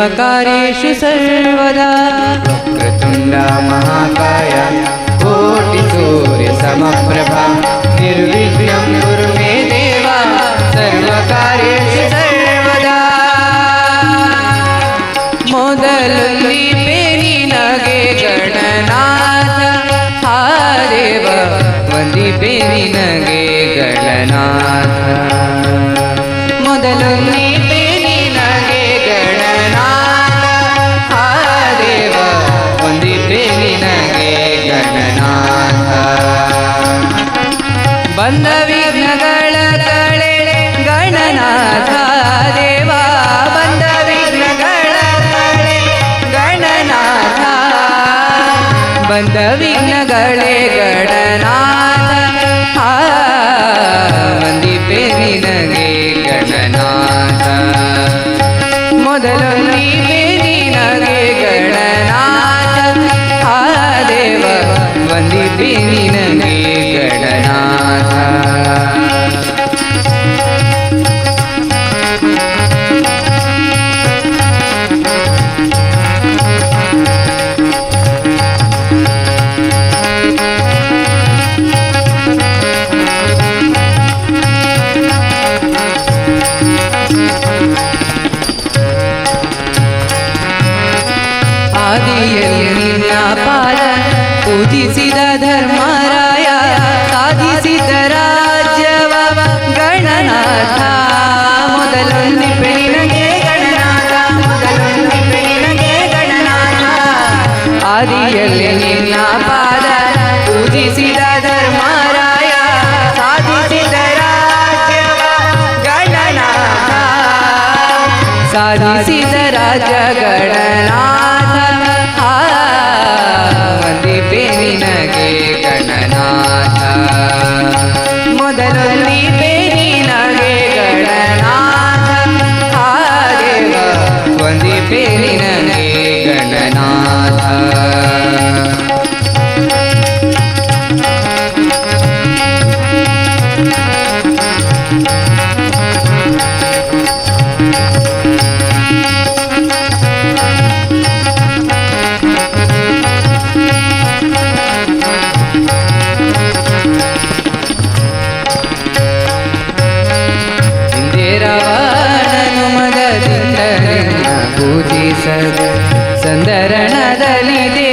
सर्वकारेषु सर्वदा। वक्रतुण्डा महाकाया कोटिसूर्यसमप्रभा। निर्विघ्नं गुरुमे देवा सर्वकारेषु सर्वदा। मोदलुल्ली पेरी गणनाथ हा देव वन्दि पेरी नगे गणनाथ। मोदलुल्ली बंद विघ्नगळ तळे गणनाथा देवा बंद विघ्नगळ गणनाथा बंद विघ्नगळे गणनाथ हा मंदिपेरी नगे सत् सन्दरणदलिते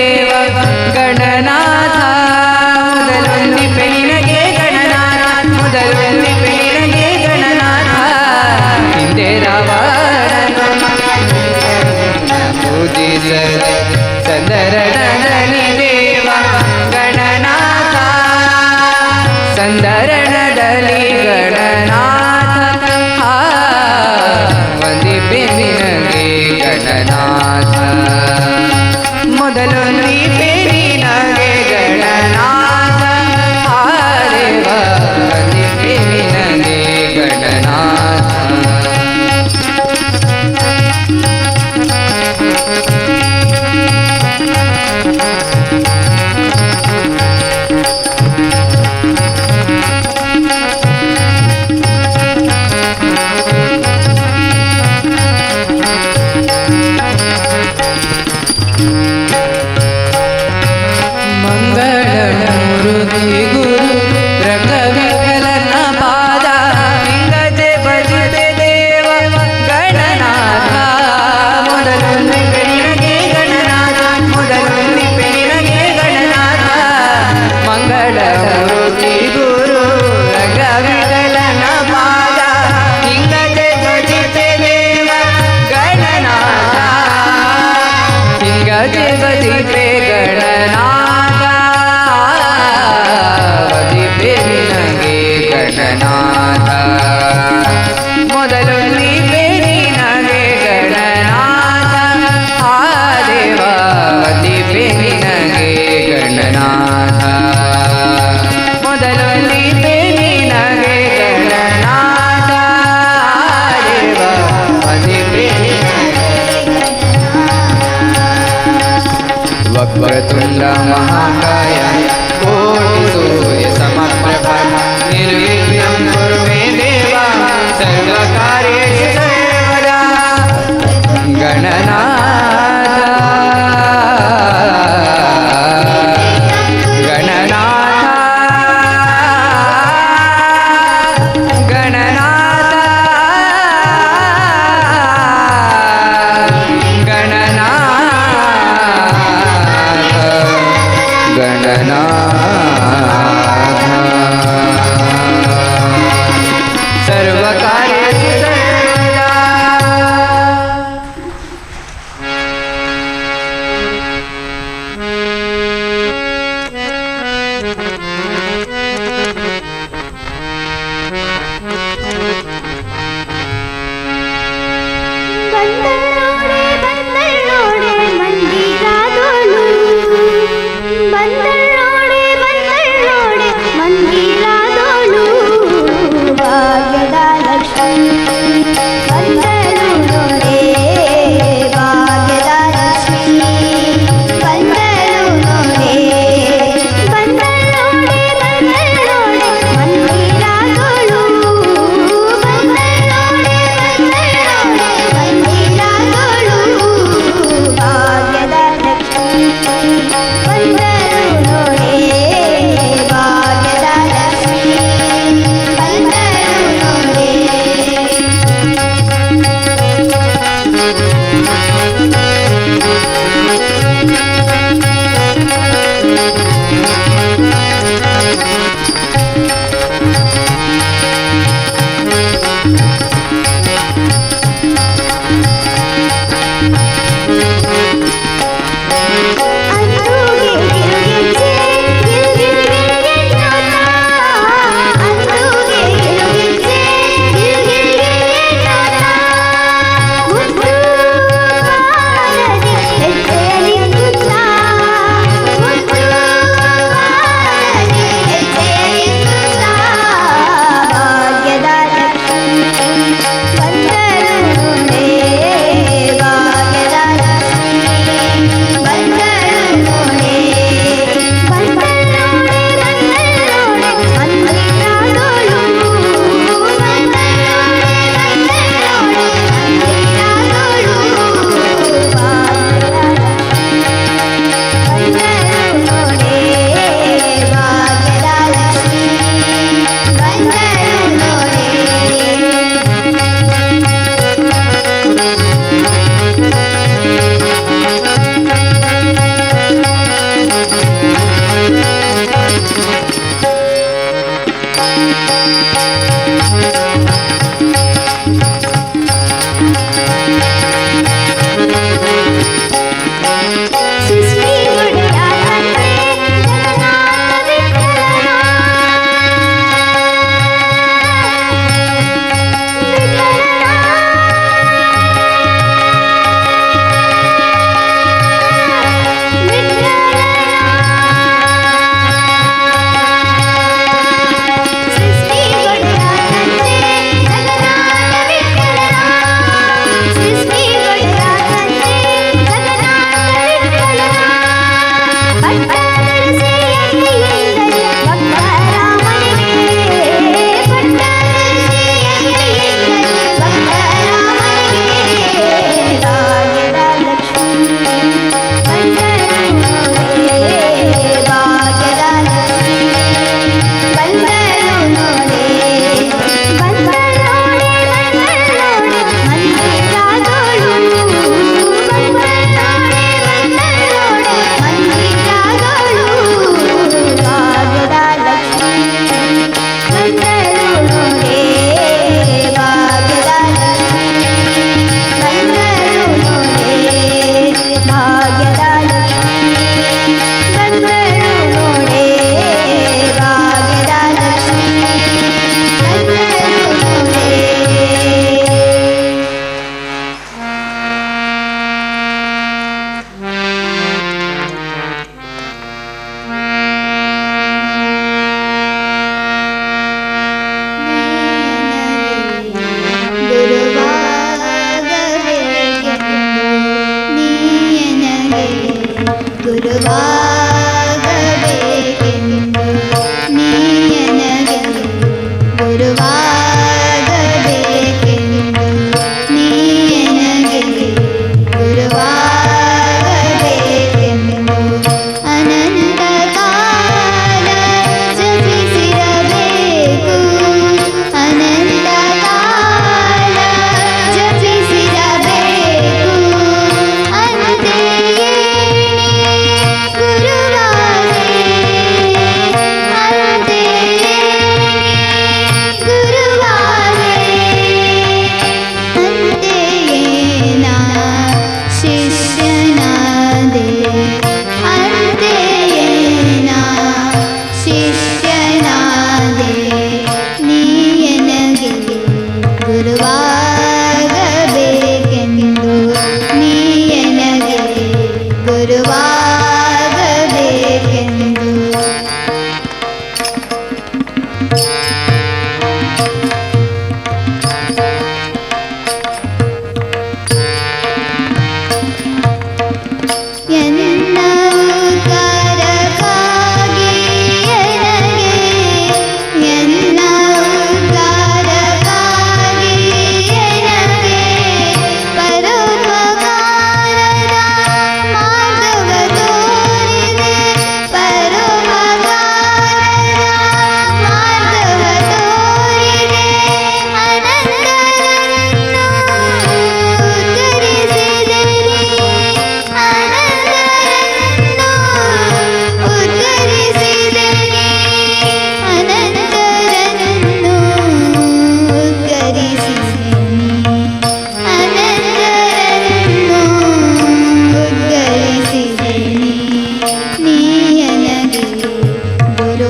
Thank you.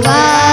বাবা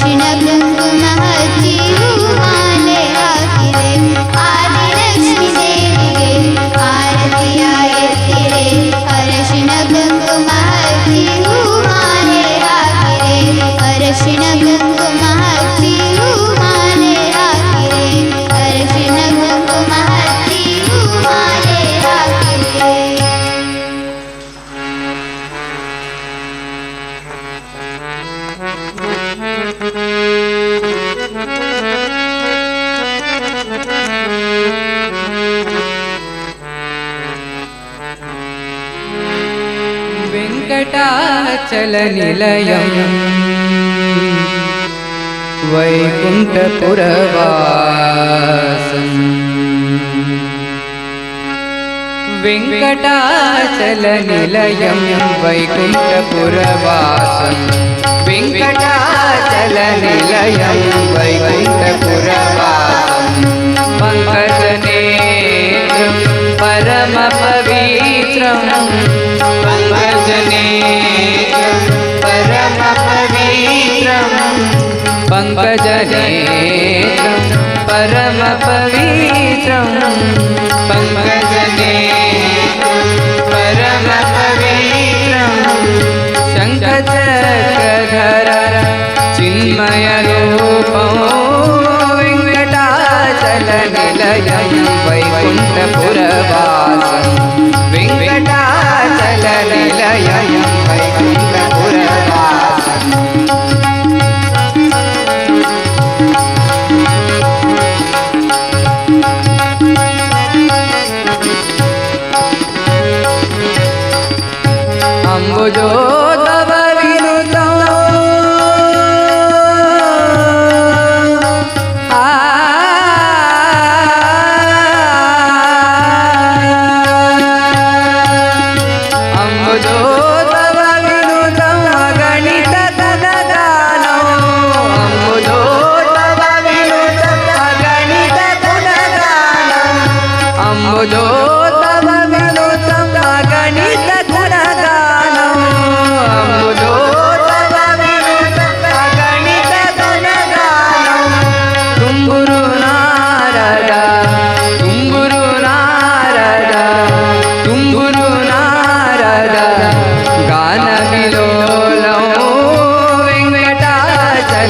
she never നിലയം വൈകുണ്ഠപുരവാസം. വെങ്കടാചല നിലയം വൈകുണ്ഠപുരവാസം. പങ്കജനേത്രം പരമപവിത്രം. പങ്കജനേത്രം പരമപവിത്രം. പങ്കജനേത്രം പരമപവിത്രം. പങ്കജനേ धर चिन्मय रूपो वेङ्कटाचलनिलय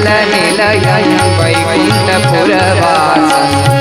நிலையம் வைகுண்ட புறவாசம்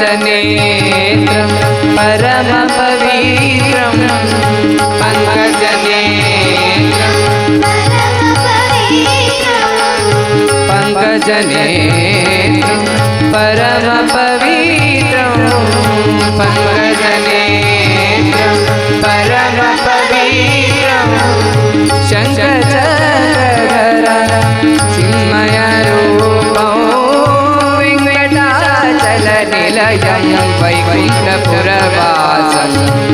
पङ्कजनेत्रं परमपवित्रं पङ्कजनेत्रं पङ्कजने Bye.